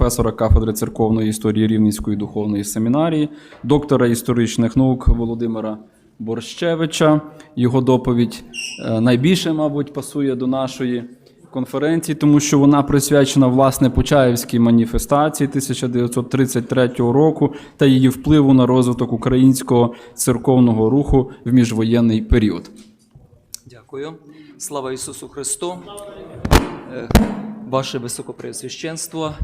професора кафедри церковної історії Рівненської духовної семінарії, доктора історичних наук Володимира Борщевича. Його доповідь е, найбільше, мабуть, пасує до нашої конференції, тому що вона присвячена власне Почаївській маніфестації 1933 року та її впливу на розвиток українського церковного руху в міжвоєнний період. Дякую. Слава Ісусу Христу. Е, Ваше Високопреосвященство,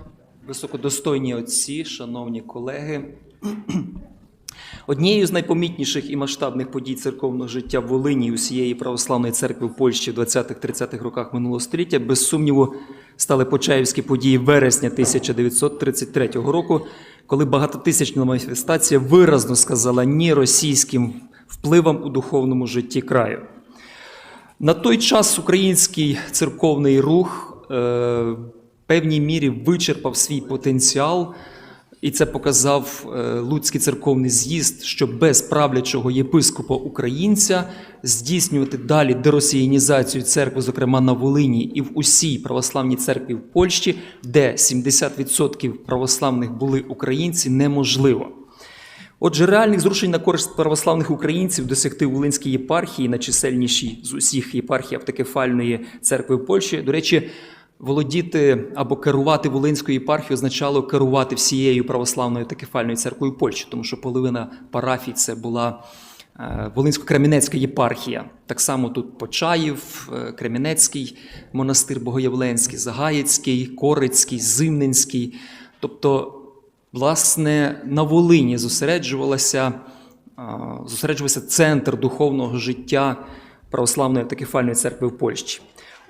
високодостойні отці, шановні колеги. Однією з найпомітніших і масштабних подій церковного життя в Волині усієї православної церкви в Польщі в 20-30-х роках минулого століття, без сумніву, стали Почаївські події вересня 1933 року, коли багатотисячна маніфестація виразно сказала ні російським впливам у духовному житті краю. На той час український церковний рух е, певній мірі вичерпав свій потенціал, і це показав е, Луцький церковний з'їзд, що без правлячого єпископа українця здійснювати далі деросіянізацію церкви, зокрема на Волині і в усій православній церкві в Польщі, де 70% православних були українці, неможливо. Отже, реальних зрушень на користь православних українців досягти Волинській єпархії, найчисельнішій з усіх єпархій автокефальної церкви в Польщі. До речі, володіти або керувати Волинською єпархією означало керувати всією православною автокефальною церквою Польщі, тому що половина парафій це була е, Волинсько-Кремінецька єпархія. Так само тут Почаїв, е, Кремінецький монастир Богоявленський, Загаєцький, Корицький, Зимненський. Тобто Власне, на Волині зосереджувалася, зосереджувався центр духовного життя Православної автокефальної церкви в Польщі.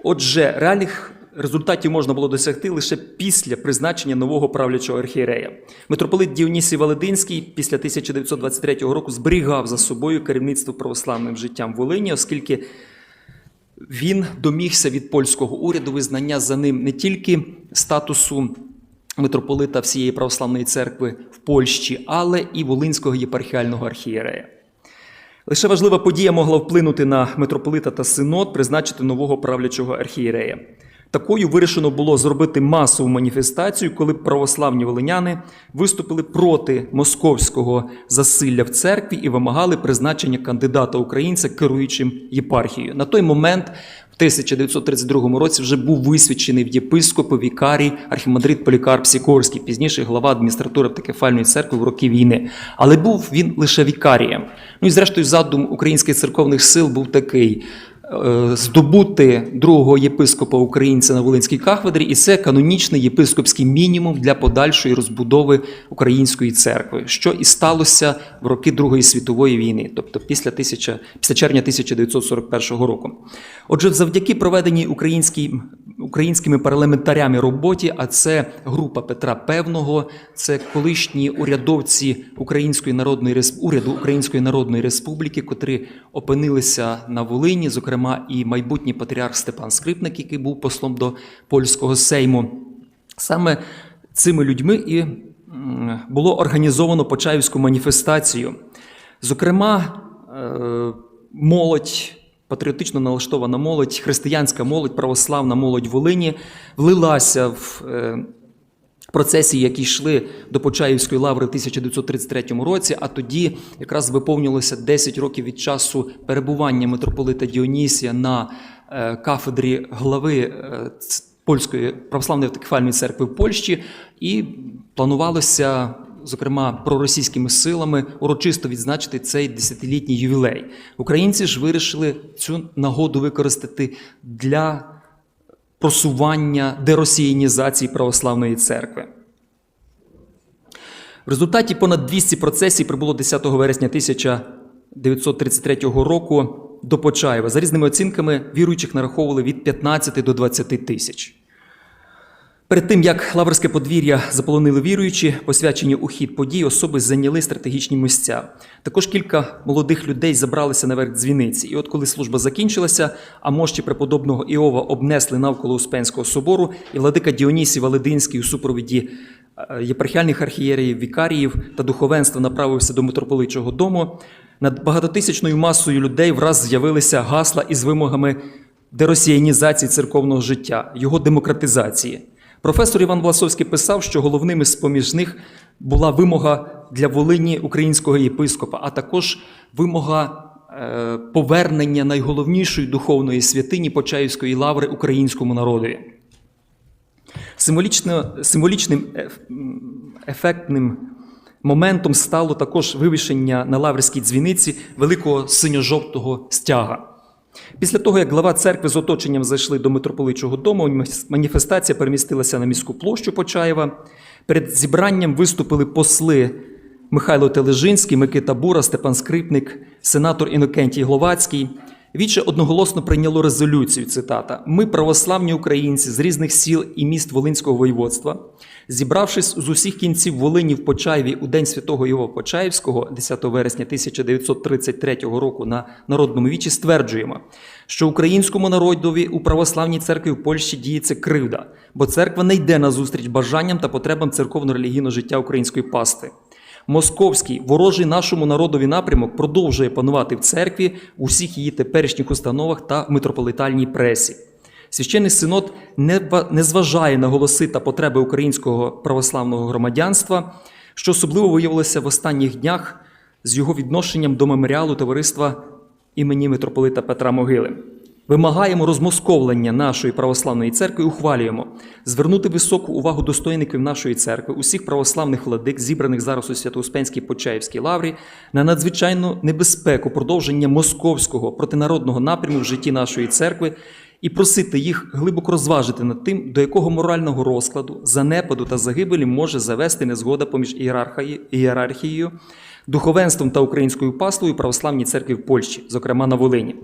Отже, реальних результатів можна було досягти лише після призначення нового правлячого архієрея. Митрополит Діонісій Валединський після 1923 року зберігав за собою керівництво православним життям Волині, оскільки він домігся від польського уряду визнання за ним не тільки статусу митрополита всієї православної церкви в Польщі, але і Волинського єпархіального архієрея. Лише важлива подія могла вплинути на митрополита та синод, призначити нового правлячого архієрея. Такою вирішено було зробити масову маніфестацію, коли православні волиняни виступили проти московського засилля в церкві і вимагали призначення кандидата українця керуючим єпархією. На той момент, в 1932 році, вже був висвячений в єпископи вікарій архімандрит Полікарп Сікорський, пізніше глава адміністратури Автокефальної церкви в роки війни. Але був він лише вікарієм. Ну і зрештою, задум українських церковних сил був такий. Е, Здобути другого єпископа українця на Волинській кафедрі, і це канонічний єпископський мінімум для подальшої розбудови української церкви, що і сталося в роки Другої світової війни, тобто після, тисяча, після червня 1941 року. Отже, завдяки проведеній українській, українськими парламентарями роботі, а це група Петра Певного, це колишні урядовці Української народної уряду Української Народної Республіки, котрі опинилися на Волині, зокрема і майбутній патріарх Степан Скрипник, який був послом до польського сейму. Саме цими людьми і було організовано Почаївську маніфестацію. Зокрема, е, молодь, патріотично налаштована молодь, християнська молодь, православна молодь Волині влилася в е, процесі, які йшли до Почаївської лаври в 1933 році, а тоді якраз виповнилося 10 років від часу перебування митрополита Діонісія на е, кафедрі глави е, Польської православної автокефальної церкви в Польщі, і планувалося. Зокрема, проросійськими силами урочисто відзначити цей десятилітній ювілей. Українці ж вирішили цю нагоду використати для просування деросіянізації православної церкви. В результаті понад 200 процесій прибуло 10 вересня 1933 року до Почаєва. За різними оцінками віруючих нараховували від 15 до 20 тисяч. Перед тим як лаврське подвір'я заполонили віруючі, посвячені у хід подій, особи зайняли стратегічні місця. Також кілька молодих людей забралися наверх дзвіниці. І от коли служба закінчилася, а мощі преподобного Іова обнесли навколо Успенського собору, і владика Діонісій Валединський у супровіді е, єпархіальних архієреїв, вікаріїв та духовенства направився до митрополичого дому. Над багатотисячною масою людей враз з'явилися гасла із вимогами деросіянізації церковного життя, його демократизації. Професор Іван Власовський писав, що головними з поміж них була вимога для Волині українського єпископа, а також вимога е, повернення найголовнішої духовної святині Почаївської лаври українському народові. Символічним ефектним моментом стало також вивішення на лаврській дзвіниці великого синьо-жовтого стяга. Після того, як глава церкви з оточенням зайшли до митрополичого дому, маніфестація перемістилася на міську площу Почаєва. Перед зібранням виступили посли Михайло Тележинський, Микита Бура, Степан Скрипник, сенатор Інокентій Гловацький. Віче одноголосно прийняло резолюцію. Цитата: Ми, православні українці з різних сіл і міст Волинського воєводства, зібравшись з усіх кінців Волині в Почаєві у день святого Йова Почаївського, 10 вересня 1933 року, на народному вічі, стверджуємо, що українському народові у православній церкві в Польщі діється кривда, бо церква не йде на зустріч бажанням та потребам церковно-релігійного життя української пасти. Московський ворожий нашому народові напрямок продовжує панувати в церкві, в усіх її теперішніх установах та в митрополитальній пресі. Священний синод не зважає на голоси та потреби українського православного громадянства, що особливо виявилося в останніх днях з його відношенням до меморіалу товариства імені митрополита Петра Могили. Вимагаємо розмосковлення нашої православної церкви, ухвалюємо звернути високу увагу достойників нашої церкви, усіх православних владик, зібраних зараз у Свято-Успенській Почаївській лаврі, на надзвичайну небезпеку продовження московського протинародного напряму в житті нашої церкви і просити їх глибоко розважити над тим, до якого морального розкладу, занепаду та загибелі може завести незгода поміж ієрархією, духовенством та українською паствою православній церкві в Польщі, зокрема на Волині.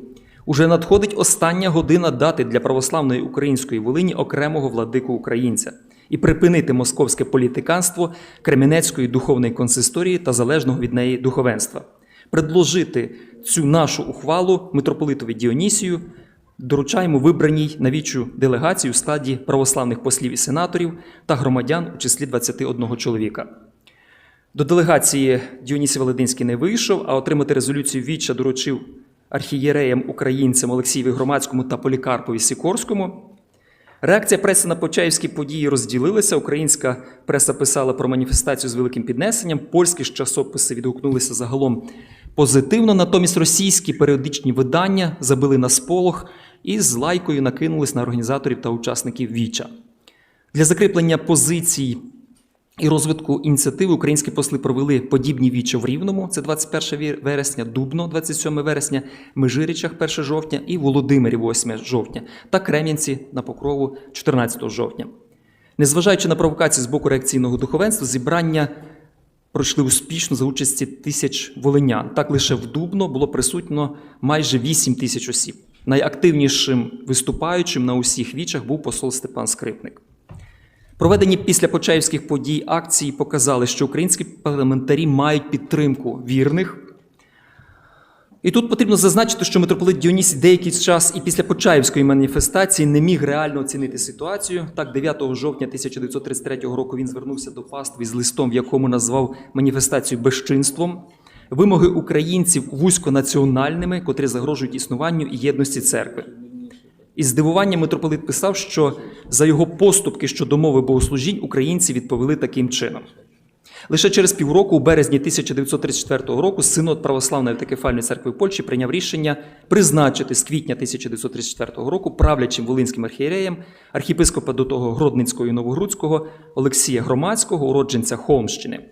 Уже надходить остання година дати для православної української Волині окремого владику українця і припинити московське політиканство Кременецької духовної консисторії та залежного від неї духовенства, предложити цю нашу ухвалу митрополитові Діонісію, доручаємо вибраній навічу делегацію у складі православних послів і сенаторів та громадян у числі 21 чоловіка. До делегації Діонісій Володинський не вийшов, а отримати резолюцію Віча доручив архієреям українцям Олексієві Громадському та Полікарпові Сікорському. Реакція преси на почаївські події розділилася. Українська преса писала про маніфестацію з великим піднесенням. Польські ж часописи відгукнулися загалом позитивно. Натомість російські періодичні видання забили на сполох і з лайкою накинулись на організаторів та учасників Віча. Для закріплення позицій і розвитку ініціативи українські посли провели подібні віча в Рівному, це 21 вір- вересня, Дубно, 27 вересня, Межирічах 1 жовтня і Володимирі 8 жовтня та Крем'янці на Покрову 14 жовтня. Незважаючи на провокації з боку реакційного духовенства, зібрання пройшли успішно за участі тисяч волинян. Так лише в Дубно було присутньо майже 8 тисяч осіб. Найактивнішим виступаючим на усіх вічах був посол Степан Скрипник. Проведені після почаївських подій акції показали, що українські парламентарі мають підтримку вірних. І тут потрібно зазначити, що митрополит Діонісій деякий час і після Почаївської маніфестації не міг реально оцінити ситуацію. Так, 9 жовтня 1933 року він звернувся до пастви з листом, в якому назвав маніфестацію безчинством. Вимоги українців вузьконаціональними, котрі загрожують існуванню і єдності церкви. Із здивуванням митрополит писав, що за його поступки щодо мови богослужінь українці відповіли таким чином. Лише через півроку, у березні 1934 року, синод Православної автокефальної церкви в Польщі прийняв рішення призначити з квітня 1934 року правлячим волинським архієреєм архіпископа до того Гродницького і Новогрудського Олексія Громадського, уродженця Холмщини.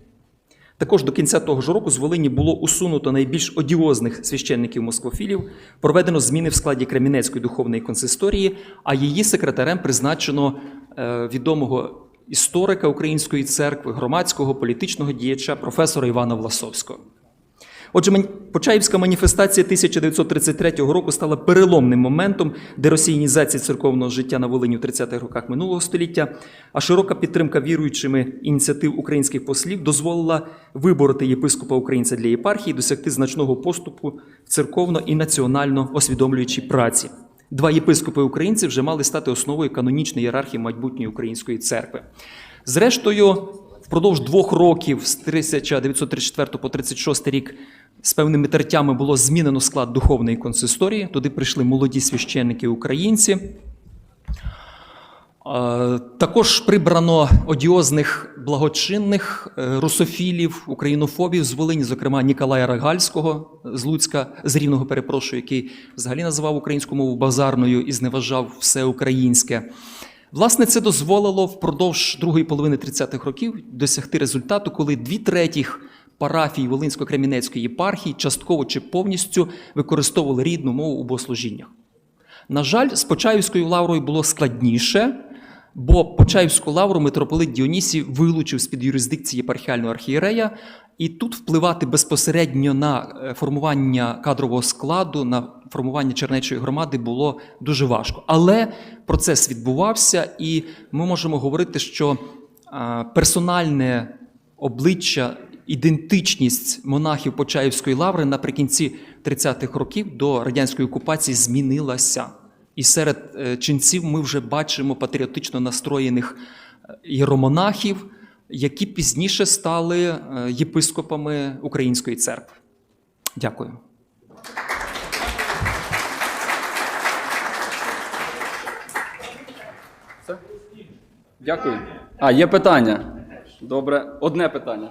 Також до кінця того ж року з Волині було усунуто найбільш одіозних священників москвофілів, проведено зміни в складі Кремінецької духовної консисторії, а її секретарем призначено е, відомого історика Української церкви, громадського політичного діяча професора Івана Власовського. Отже, Почаївська маніфестація 1933 року стала переломним моментом деросіянізації церковного життя на Волині в 30-х роках минулого століття, а широка підтримка віруючими ініціатив українських послів дозволила вибороти єпископа українця для єпархії досягти значного поступу в церковно і національно освідомлюючій праці. Два єпископи українці вже мали стати основою канонічної ієрархії майбутньої української церкви. Зрештою, впродовж двох років з 1934 по 36 рік з певними тертями було змінено склад духовної консисторії. Туди прийшли молоді священники українці. Е, Також прибрано одіозних благочинних е, русофілів, українофобів з Волині, зокрема Ніколая Рагальського з Луцька, з Рівного, перепрошую, який взагалі називав українську мову базарною і зневажав все українське. Власне, це дозволило впродовж другої половини 30-х років досягти результату, коли дві третіх парафій Волинсько-Кремінецької єпархії частково чи повністю використовували рідну мову у богослужіннях. На жаль, з Почаївською лаврою було складніше, бо Почаївську лавру митрополит Діонісій вилучив з-під юрисдикції єпархіального архієрея, і тут впливати безпосередньо на е, формування кадрового складу, на формування чернечої громади було дуже важко. Але процес відбувався, і ми можемо говорити, що персональне обличчя, ідентичність монахів Почаївської лаври наприкінці 30-х років до радянської окупації змінилася. І серед е, ченців ми вже бачимо патріотично настроєних е, єромонахів, які пізніше стали е, єпископами Української церкви. Дякую. Дякую. А, є питання. Добре, одне питання.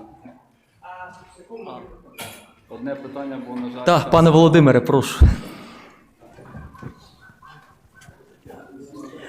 Одне питання, бо, на жаль. Так, пане Володимире, прошу. Е, е, ш-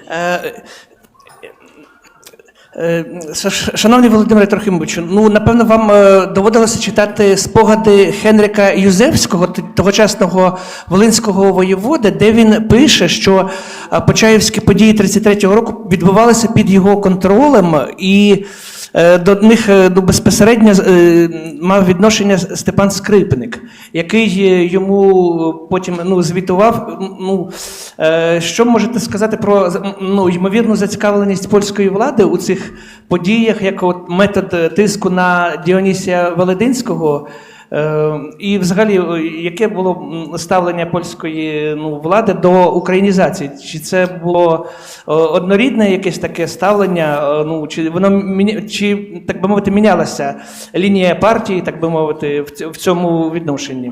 Шановний Володимире Трохимовичу, ну напевно вам е, доводилося читати спогади Хенрика Юзевського, тогочасного волинського воєводи, де він пише, що е, Почаївські події 33-го року відбувалися під його контролем, і е, до них е, ну, безпосередньо е, мав відношення Степан Скрипник, який е, йому потім ну, звітував. Ну, е, що можете сказати про ну, ймовірну зацікавленість польської влади у цих подіях, як от метод е, тиску на Діонісія Велединського? Е, І взагалі, е, яке було ставлення польської ну, влади до українізації? Чи це було е, однорідне якесь таке ставлення? Ну, чи воно чи, так би мовити, мінялася лінія партії, так би мовити, в цьому відношенні?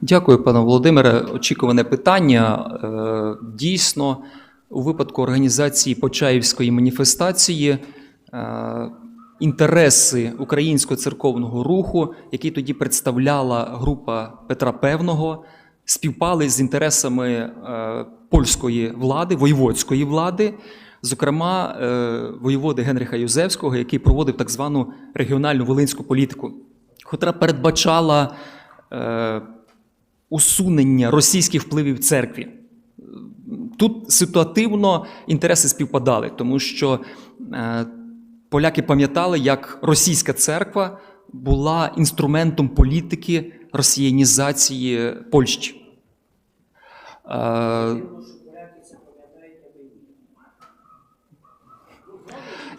Дякую, пане Володимире. Очікуване питання. Дійсно, у випадку організації Почаївської маніфестації інтереси українського церковного руху, який тоді представляла група Петра Певного, співпали з інтересами е, польської влади, воєводської влади. Зокрема, е, воєводи Генриха Юзевського, який проводив так звану регіональну волинську політику, котра передбачала е, усунення російських впливів церкві. Тут ситуативно інтереси співпадали, тому що поляки пам'ятали, як російська церква була інструментом політики росіянізації Польщі. Е,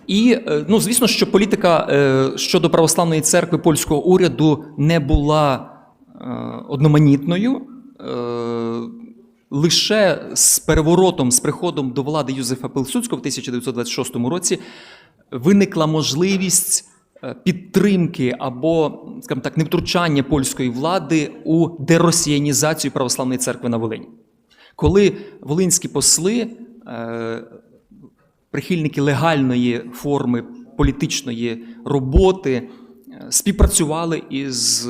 І е, ну, звісно, що політика е, щодо православної церкви польського уряду не була одноманітною. Лише з переворотом, з приходом до влади Юзефа Пилсудського в 1926 році виникла можливість е, підтримки або, скажімо так, невтручання польської влади у деросіянізацію православної церкви на Волині. Коли волинські посли е, прихильники легальної форми політичної роботи е, співпрацювали із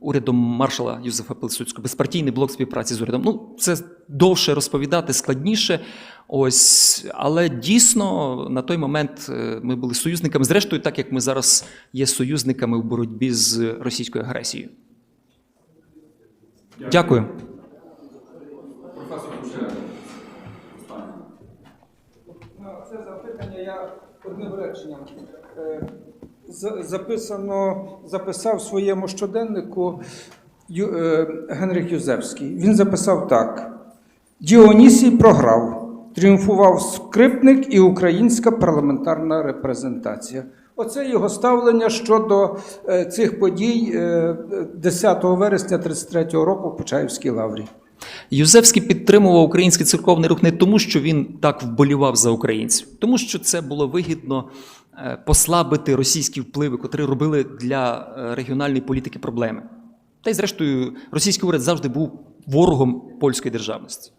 урядом маршала Юзефа Пилсудського, безпартійний блок співпраці з урядом. Ну, це довше розповідати, складніше. Ось, але дійсно на той момент е, ми були союзниками. Зрештою, так як ми зараз є союзниками в боротьбі з російською агресією. Дякую. На це запитання я одним реченням. Е, Записано, записав в своєму щоденнику Ю- е, Генрих Юзевський. Він записав так: Діонісій програв, тріумфував скрипник і українська парламентарна репрезентація. Оце його ставлення щодо е, цих подій е, 10 вересня 33-го року в Почаївській лаврі. Юзевський підтримував український церковний рух не тому, що він так вболівав за українців, тому що це було вигідно е, послабити російські впливи, котрі робили для е, регіональної політики проблеми. Та й, зрештою, російський уряд завжди був ворогом польської державності.